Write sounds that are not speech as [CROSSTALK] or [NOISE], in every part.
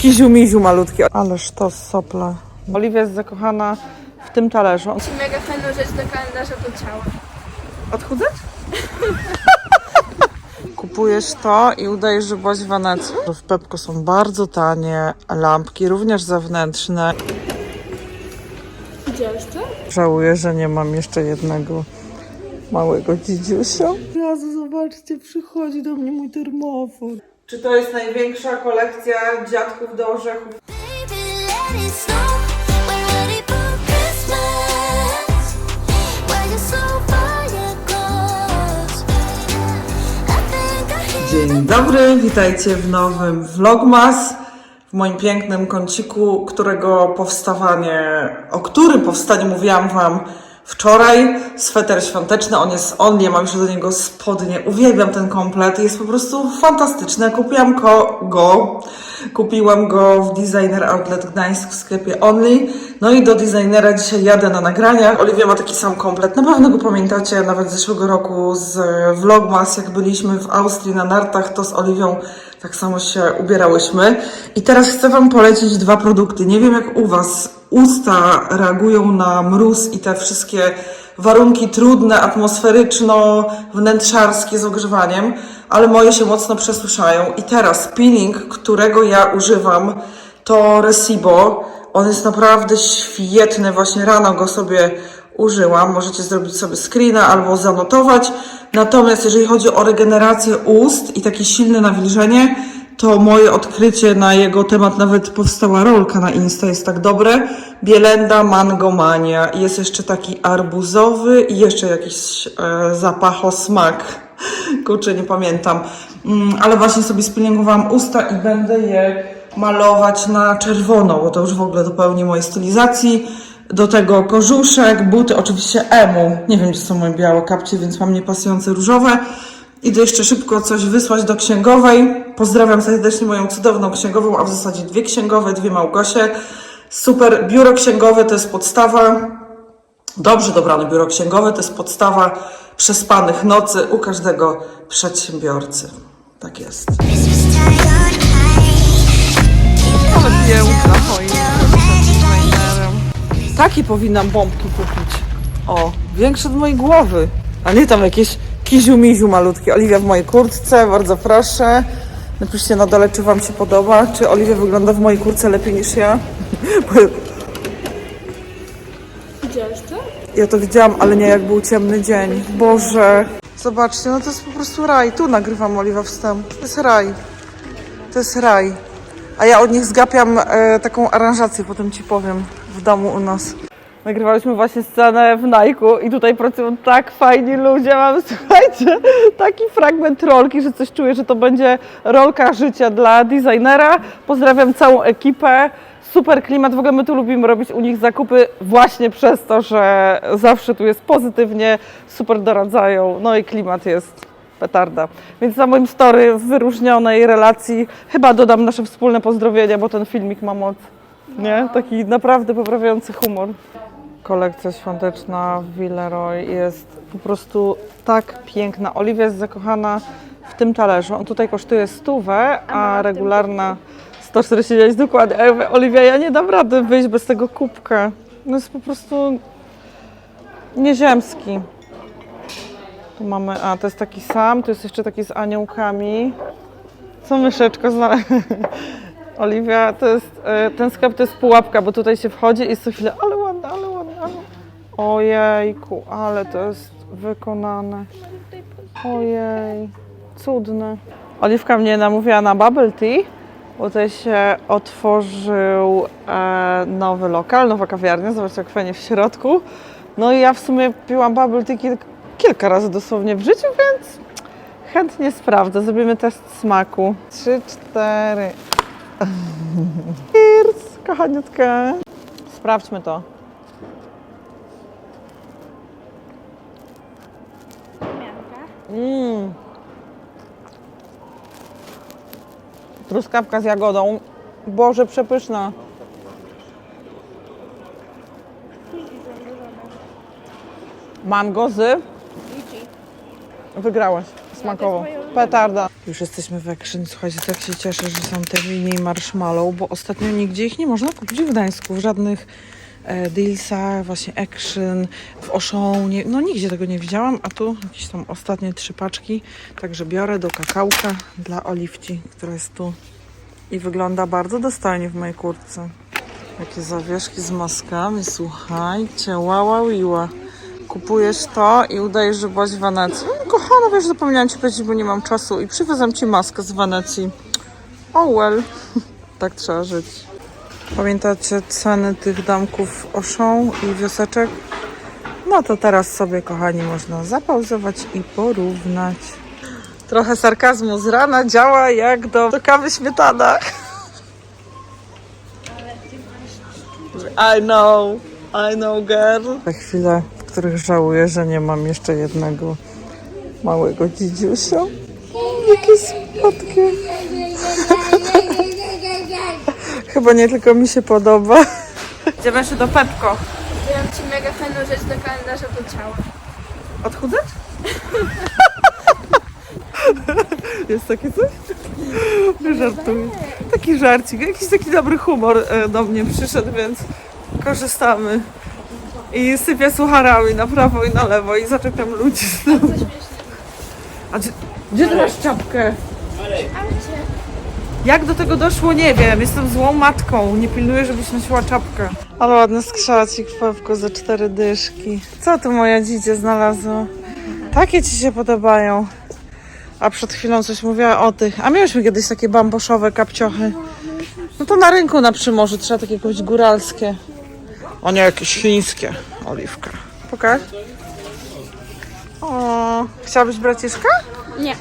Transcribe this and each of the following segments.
kiziu-miziu malutki. Ależ to sople. Oliwia jest zakochana w tym talerzu. Mega fajną rzecz do kalendarza do ciała. Odchudzać? [LAUGHS] Kupujesz to i udajesz, że byłaś w Wenecji. W Pepko są bardzo tanie lampki, również zewnętrzne. Widziałeś to? Żałuję, że nie mam jeszcze jednego małego dzidziusia. Razu zobaczcie, przychodzi do mnie mój termofor. Czy to jest największa kolekcja dziadków do orzechów? Dzień dobry, witajcie w nowym Vlogmas. W moim pięknym kąciku, którego powstawanie, o którym powstaniu mówiłam Wam wczoraj. Sweter świąteczny, on jest on, ja mam jeszcze do niego spodnie. Uwielbiam ten komplet, jest po prostu fantastyczny. Kupiłam go, kupiłam go w Designer Outlet Gdańsk w sklepie Only. No i do designera dzisiaj jadę na nagraniach. Oliwia ma taki sam komplet, na pewno go pamiętacie, nawet z zeszłego roku z Vlogmas, jak byliśmy w Austrii na nartach, to z Oliwią tak samo się ubierałyśmy. I teraz chcę Wam polecić dwa produkty. Nie wiem jak u Was usta reagują na mróz i te wszystkie warunki trudne, atmosferyczno-wnętrzarskie z ogrzewaniem, ale moje się mocno przesłyszają. I teraz peeling, którego ja używam, to Resibo. On jest naprawdę świetny, właśnie rano go sobie użyłam. Możecie zrobić sobie screena albo zanotować. Natomiast jeżeli chodzi o regenerację ust i takie silne nawilżenie, to moje odkrycie na jego temat, nawet powstała rolka na Insta, jest tak dobre. Bielenda Mangomania. Jest jeszcze taki arbuzowy i jeszcze jakiś e, zapachosmak. [LAUGHS] Kurczę, nie pamiętam. Mm, ale właśnie sobie spielęgowałam usta i będę je malować na czerwono, bo to już w ogóle dopełni mojej stylizacji. Do tego kożuszek, buty, oczywiście emu. Nie wiem, czy są moje białe kapcie, więc mam niepasujące różowe. Idę jeszcze szybko coś wysłać do księgowej. Pozdrawiam serdecznie moją cudowną księgową, a w zasadzie dwie księgowe, dwie Małgosie. Super, biuro księgowe to jest podstawa. Dobrze dobrane biuro księgowe to jest podstawa przespanych nocy u każdego przedsiębiorcy. Tak jest. Christmas time on high. Ale piękna Taki powinnam bombki kupić. O, większe od mojej głowy. A nie tam jakieś kiziu-miziu malutkie. Oliwia w mojej kurtce, bardzo proszę. Napiszcie na dole, czy Wam się podoba. Czy Oliwia wygląda w mojej kurtce lepiej niż ja. [LAUGHS] Widziałeś to? ja to widziałam, ale nie jak był ciemny dzień. Boże. Zobaczcie, no to jest po prostu raj. Tu nagrywam Oliwa wstęp. To jest raj. To jest raj. A ja od nich zgapiam e, taką aranżację, potem ci powiem, w domu u nas. Nagrywaliśmy właśnie scenę w Nike'u i tutaj pracują tak fajni ludzie. Mam, [LAUGHS] słuchajcie, taki fragment rolki, że coś czuję, że to będzie rolka życia dla designera. Pozdrawiam całą ekipę. Super klimat, w ogóle my tu lubimy robić u nich zakupy właśnie przez to, że zawsze tu jest pozytywnie, super doradzają, no i klimat jest petarda. Więc na moim story w wyróżnionej relacji chyba dodam nasze wspólne pozdrowienia, bo ten filmik ma moc, nie? Taki naprawdę poprawiający humor. Kolekcja świąteczna w Villeroy jest po prostu tak piękna. Oliwia jest zakochana w tym talerzu. On tutaj kosztuje stówę, a regularna 149 dokładnie. A ja mówię, Oliwia, ja nie dam rady wyjść bez tego kubka. No jest po prostu nieziemski. Tu mamy, a to jest taki sam, tu jest jeszcze taki z aniołkami. Co myszeczko znalazł? [LAUGHS] Oliwia, to jest, e, ten sklep to jest pułapka, bo tutaj się wchodzi i jest co chwilę, ale ładne, ale ładne. Ojejku, ale to jest wykonane. Ojej, cudne. Oliwka mnie namówiła na bubble tea, bo tutaj się otworzył e, nowy lokal, nowa kawiarnia, zobaczcie jak fajnie w środku. No i ja w sumie piłam bubble tea kilk, kilka razy dosłownie w życiu, więc chętnie sprawdzę. Zrobimy test smaku. Trzy, cztery. [LAUGHS] Cheers, kochaniutka. Sprawdźmy to. Mmm. Truskawka z jagodą. Boże, przepyszna. Mango z... Wygrałaś smakowo. Petarda. Już jesteśmy w Action. Słuchajcie, tak się cieszę, że są te mini marshmallow, bo ostatnio nigdzie ich nie można kupić w Gdańsku. W żadnych e, dealsach, właśnie Action, w Auchan. No nigdzie tego nie widziałam, a tu jakieś tam ostatnie trzy paczki. Także biorę do kakałka dla Oliwci, która jest tu i wygląda bardzo dostojnie w mojej kurtce. Jakie zawieszki z maskami, słuchajcie, łała wiła. Kupujesz to i udajesz, że byłaś w Wenecji. No, kochana, wiesz, zapomniałam ci powiedzieć, bo nie mam czasu i przywiozłam ci maskę z Wenecji. Oh well, [LAUGHS] tak trzeba żyć. Pamiętacie ceny tych damków Auchan i wioseczek? No to teraz sobie, kochani, można zapauzować i porównać. Trochę sarkazmu z rana działa jak do, do kawy śmietana. I know, I know girl. Te chwile, w których żałuję, że nie mam jeszcze jednego małego dzidziusia. Jakie słodkie. [LAUGHS] Chyba nie tylko mi się podoba. Idziemy się do Pepko. Dam ci mega fajną rzecz do kalendarza do ciała. Odchudzać? Jest takie coś? Żartuję. Taki żarcik, jakiś taki dobry humor e, do mnie przyszedł, więc korzystamy. I sypię sucharami na prawo i na lewo i zaczepiam ludzi. A gdzie, gdzie ty masz czapkę? Jak do tego doszło, nie wiem. Jestem złą matką. Nie pilnuję, żebyś nosiła czapkę. Ale ładny skrzacik w Pepku za cztery dyszki. Co tu moja dzidzie znalazła? Takie ci się podobają. A przed chwilą coś mówiła o tych. A mieliśmy kiedyś takie bamboszowe kapciochy. No to na rynku na Przymorzu trzeba takie jakieś góralskie. O nie, jakieś chińskie. Oliwka. Pokaż. O, chciałabyś braciszka? Nie.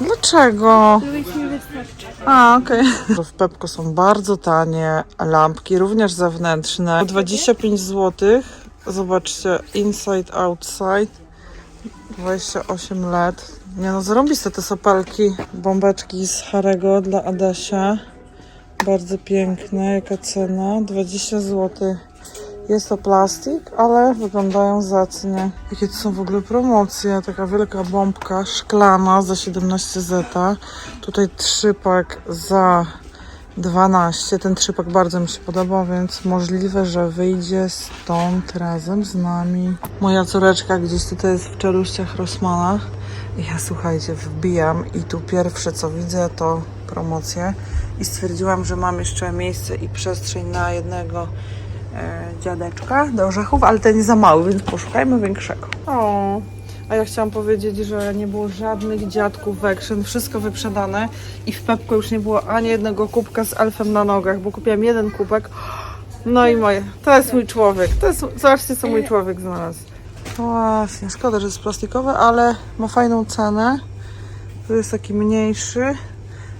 Dlaczego? Lubić mi wystarczy. A, okej. [LAUGHS] W Pepko są bardzo tanie lampki, również zewnętrzne. 25 zł. Zobaczcie, inside, outside. 28 lat. Nie no, zarąbiste te sopelki. Bombeczki z Harego dla Adasia. Bardzo piękne. Jaka cena? 20 zł. Jest to plastik, ale wyglądają zacnie. Jakie to są w ogóle promocje? Taka wielka bombka szklana za 17 zeta. Tutaj trzypak za 12. Ten trzypak bardzo mi się podoba, więc możliwe, że wyjdzie stąd razem z nami. Moja córeczka gdzieś tutaj jest w czeluściach Rossmana. I ja słuchajcie, wbijam i tu pierwsze co widzę to promocje. I stwierdziłam, że mam jeszcze miejsce i przestrzeń na jednego dziadeczka do orzechów, ale ten jest za mały, więc poszukajmy większego. O, a ja chciałam powiedzieć, że nie było żadnych dziadków w Action, wszystko wyprzedane i w Pepko już nie było ani jednego kubka z elfem na nogach, bo kupiłam jeden kubek. No i moje, to jest mój człowiek, to jest, zobaczcie co mój człowiek znalazł. Właśnie, szkoda, że jest plastikowy, ale ma fajną cenę. Tu jest taki mniejszy.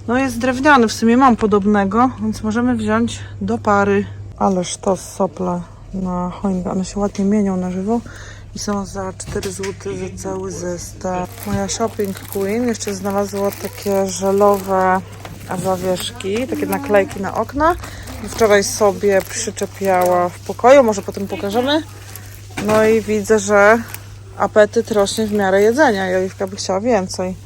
No jest drewniany, w sumie mam podobnego, więc możemy wziąć do pary. Ależ to sople na choinkę, one się ładnie mienią na żywo i są za 4 zł za cały zestaw. Moja shopping queen jeszcze znalazła takie żelowe zawieszki, takie naklejki na okna. Wczoraj sobie przyczepiała w pokoju, może potem pokażemy. No i widzę, że apetyt rośnie w miarę jedzenia i Oliwka by chciała więcej.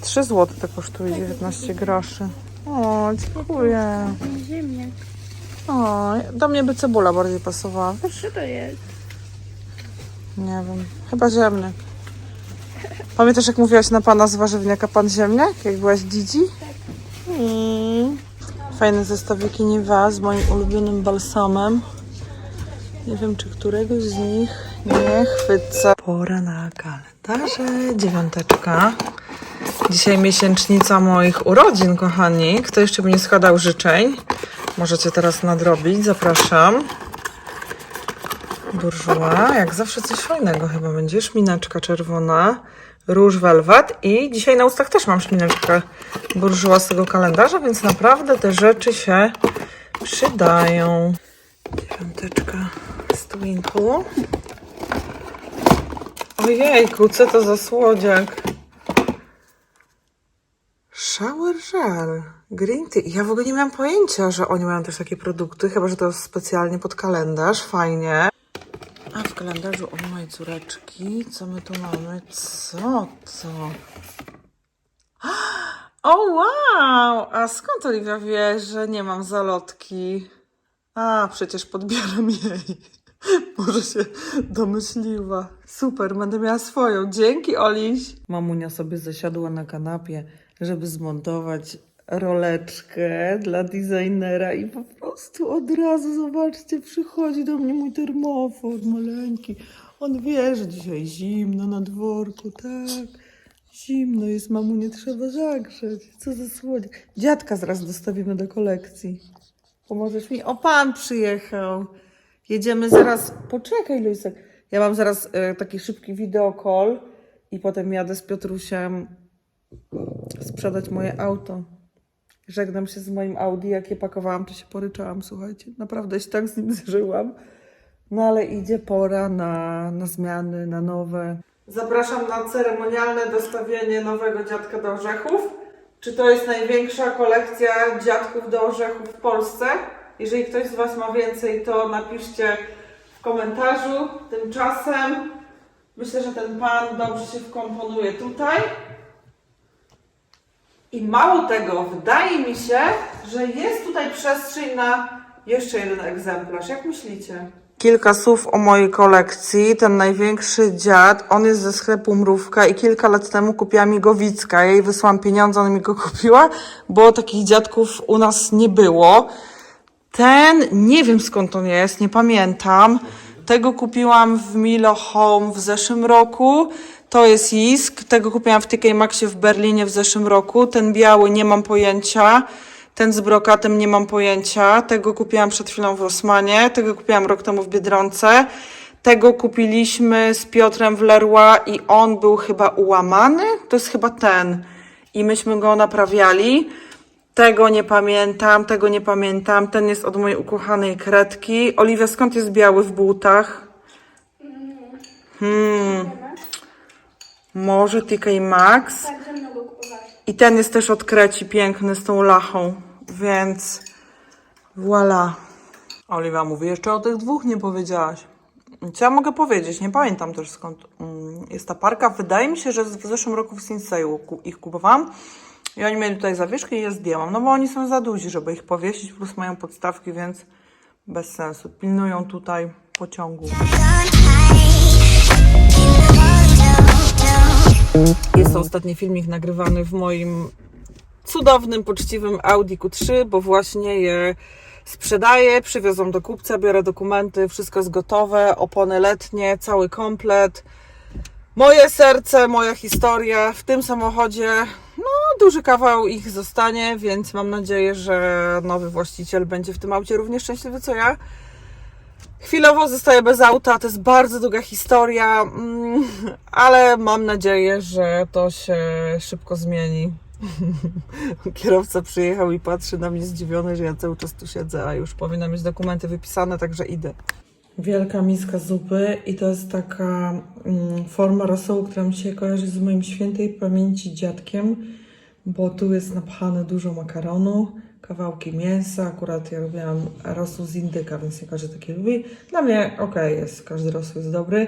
3 zł to kosztuje 19 groszy. O, dziękuję. Ziemniak. O, do mnie by cebula bardziej pasowała. Wiesz, Co to jest? nie wiem, chyba ziemniak. Pamiętasz jak mówiłaś na pana z warzywniaka pan ziemniak? Jak byłaś Didzi? Mm. Fajne zestawiki z moim ulubionym balsamem. Nie wiem, czy któregoś z nich nie chwycę. Pora na kalendarze. Dziewiąteczka. Dzisiaj miesięcznica moich urodzin, kochani. Kto jeszcze mi nie składał życzeń, możecie teraz nadrobić. Zapraszam. Burżuła, jak zawsze coś fajnego chyba będzie. Szmineczka czerwona, róż velvet i dzisiaj na ustach też mam szmineczkę burżuła z tego kalendarza, więc naprawdę te rzeczy się przydają. Dziewiąteczka z Twinku. Ojejku, co to za słodziak. Shower gel, green tea. Ja w ogóle nie miałam pojęcia, że oni mają też takie produkty, chyba że to jest specjalnie pod kalendarz. Fajnie. A w kalendarzu od mojej córeczki, co my tu mamy? Co to? [GASPS] O wow! A skąd Oliwia wie, że nie mam zalotki? A, przecież podbieram jej. [LAUGHS] Może się domyśliła. Super, będę miała swoją. Dzięki, Oliś. Mamunia sobie zasiadła na kanapie, żeby zmontować roleczkę dla designera i po prostu od razu, zobaczcie, przychodzi do mnie mój termofor maleńki. On wie, że dzisiaj zimno na dworku, tak. Zimno jest, mamu, nie trzeba zagrzeć. Co za słodziak. Dziadka zaraz dostawimy do kolekcji. Pomożesz mi? O, pan przyjechał. Jedziemy zaraz. Poczekaj, Luisek. Ja mam zaraz e, taki szybki wideokol i potem jadę z Piotrusiem sprzedać moje auto. Żegnam się z moim Audi. Jak je pakowałam, to się poryczałam, słuchajcie. Naprawdę się tak z nim [LAUGHS] zżyłam. No ale idzie pora na, na zmiany, na nowe. Zapraszam na ceremonialne dostawienie nowego dziadka do orzechów. Czy to jest największa kolekcja dziadków do orzechów w Polsce? Jeżeli ktoś z Was ma więcej, to napiszcie w komentarzu. Tymczasem myślę, że ten pan dobrze się wkomponuje tutaj. I mało tego, wydaje mi się, że jest tutaj przestrzeń na jeszcze jeden egzemplarz. Jak myślicie? Kilka słów o mojej kolekcji. Ten największy dziad, on jest ze sklepu Mrówka i kilka lat temu kupiła mi go Wicka. Ja jej wysłałam pieniądze, ona mi go [LAUGHS] kupiła, bo takich dziadków u nas nie było. Ten, nie wiem skąd on jest, nie pamiętam. Tego kupiłam w Milo Home w zeszłym roku. To jest Isk. Tego kupiłam w TK Maxie w Berlinie w zeszłym roku. Ten biały nie mam pojęcia. Ten z brokatem nie mam pojęcia. Tego kupiłam przed chwilą w Rosmanie. Tego kupiłam rok temu w Biedronce. Tego kupiliśmy z Piotrem w Leroy i on był chyba ułamany. To jest chyba ten. I myśmy go naprawiali. Tego nie pamiętam, tego nie pamiętam. Ten jest od mojej ukochanej kredki. Oliwia, skąd jest biały w butach? Hmm. Może TK Maxx. Tak. I ten jest też od kreci piękny z tą lachą, więc voilà. Oliwa mówi, jeszcze o tych dwóch nie powiedziałaś. Co ja mogę powiedzieć? Nie pamiętam też skąd mm, jest ta parka. Wydaje mi się, że w zeszłym roku w Sinseju ich kupowałam. I oni mieli tutaj zawieszki i je zdjęłam. No bo oni są za duzi, żeby ich powiesić, plus mają podstawki, więc bez sensu. Pilnują tutaj pociągu. Jest to ostatni filmik nagrywany w moim cudownym, poczciwym Audi Q3, bo właśnie je sprzedaję, przywiozłam do kupca, biorę dokumenty, wszystko jest gotowe, opony letnie, cały komplet. Moje serce, moja historia w tym samochodzie, no duży kawał ich zostanie, więc mam nadzieję, że nowy właściciel będzie w tym aucie równie szczęśliwy co ja. Chwilowo zostaję bez auta, to jest bardzo długa historia, mm, ale mam nadzieję, że to się szybko zmieni. [LAUGHS] Kierowca przyjechał i patrzy na mnie zdziwiony, że ja cały czas tu siedzę, a już powinna mieć dokumenty wypisane, także idę. Wielka miska zupy i to jest taka mm, forma rosołu, która mi się kojarzy z moim świętej pamięci dziadkiem, bo tu jest napchane dużo makaronu, kawałki mięsa, akurat ja robiłam rosół z indyka, więc nie każdy taki lubi. Dla mnie okej jest, każdy rosół jest dobry.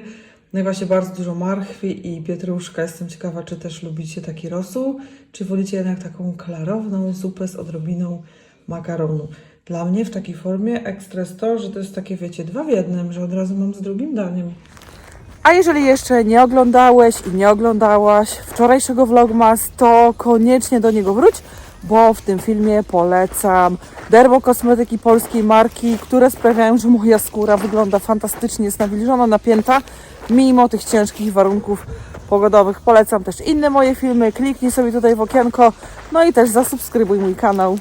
No i właśnie bardzo dużo marchwi i pietruszka. Jestem ciekawa, czy też lubicie taki rosół, czy wolicie jednak taką klarowną zupę z odrobiną makaronu. Dla mnie w takiej formie ekstra jest to, że to jest takie, wiecie, dwa w jednym, że od razu mam z drugim daniem. A jeżeli jeszcze nie oglądałeś i nie oglądałaś wczorajszego vlogmas, to koniecznie do niego wróć, bo w tym filmie polecam dermokosmetyki polskiej marki, które sprawiają, że moja skóra wygląda fantastycznie, jest nawilżona, napięta, mimo tych ciężkich warunków pogodowych. Polecam też inne moje filmy, kliknij sobie tutaj w okienko, no i też zasubskrybuj mój kanał.